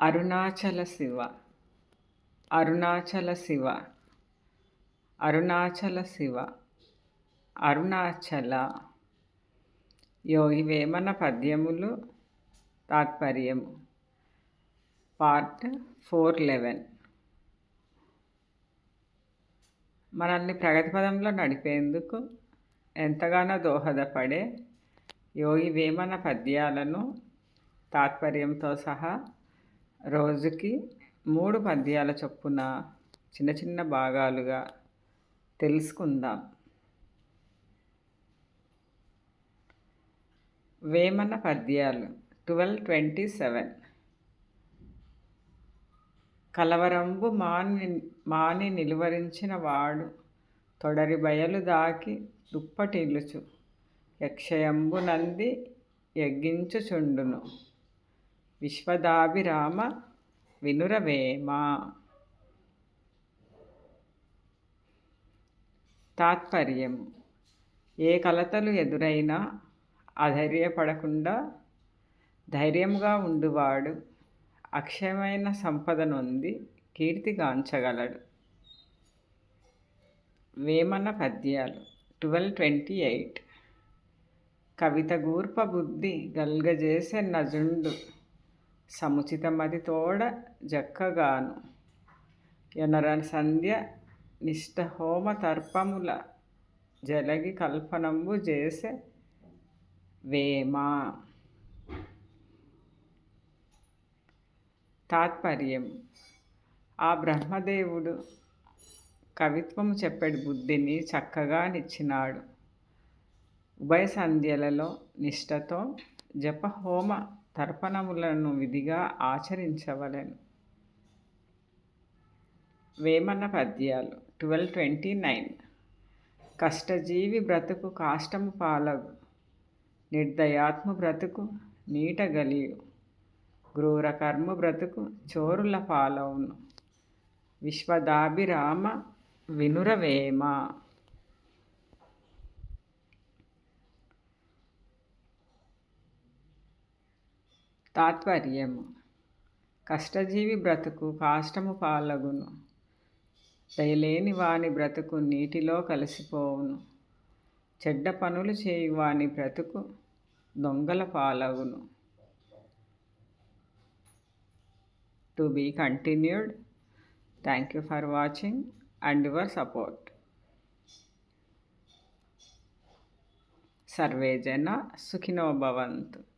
అరుణాచల శివ. అరుణాచల శివ. అరుణాచల శివ. అరుణాచల. యోగి వేమన పద్యములు? తాత్పర్యము. Part four eleven. మనల్ని ప్రగతి పదంలో నడిపేందుకు ఎంతగానో దోహదపడే యోగి వేమన పద్యాలను తాత్పర్యంతో సహా రోజుకి మూడు పద్యాల చొప్పున చిన్న చిన్న భాగాలుగా తెలుసుకుందాం. వేమన పద్యాలు ట్వెల్వ్ ట్వంటీ సెవెన్. కలవరంబు మాని మాని నిలువరించిన వాడు తొడరి బయలు దాకి దుప్పటిల్లుచు. యక్షయంబు నంది యగ్గించుచుండును. విశ్వదాభిరామ వినురవేమ. తాత్పర్యం. ఏ కలతలు ఎదురైనా అధైర్యపడకుండా ధైర్యంగా ఉండువాడు. అక్షయమైన సంపద నొంది కీర్తిగాంచగలడు వేమన పద్యాలు. Twelve twenty eight. కవిత గూర్ప బుద్ధి గల్గజేసే నజుండు. సముచితమది తోడ జక్కగాను. ఎనర సంధ్య నిష్ఠహోమ తర్పముల జలగి కల్పనంబు చేసే వేమ. తాత్పర్యం. ఆ బ్రహ్మదేవుడు కవిత్వము చెప్పేడు బుద్ధిని చక్కగా నిచ్చినాడు. ఉభయ సంధ్యలలో నిష్ఠతో జపహోమ తర్పణములను విధిగా ఆచరించవలెను. వేమన పద్యాలు ట్వెల్వ్ ట్వంటీ నైన్. కష్టజీవి బ్రతుకు కాష్టము పాలగు. నిర్దయాత్మ బ్రతుకు నీట గలియు. క్రూర కర్మ బ్రతుకు చోరుల పాలవును. విశ్వదాభిరామ వినురవేమ తాత్పర్యము. కష్టజీవి బ్రతుకు కాష్టము పాలగును. దయలేని వాని బ్రతుకు నీటిలో కలిసిపోవును. చెడ్డ పనులు చేయు వాని బ్రతుకు దొంగల పాలగును. To be continued. Thank you for watching and your support. Survey జన సుఖినో భవంతు.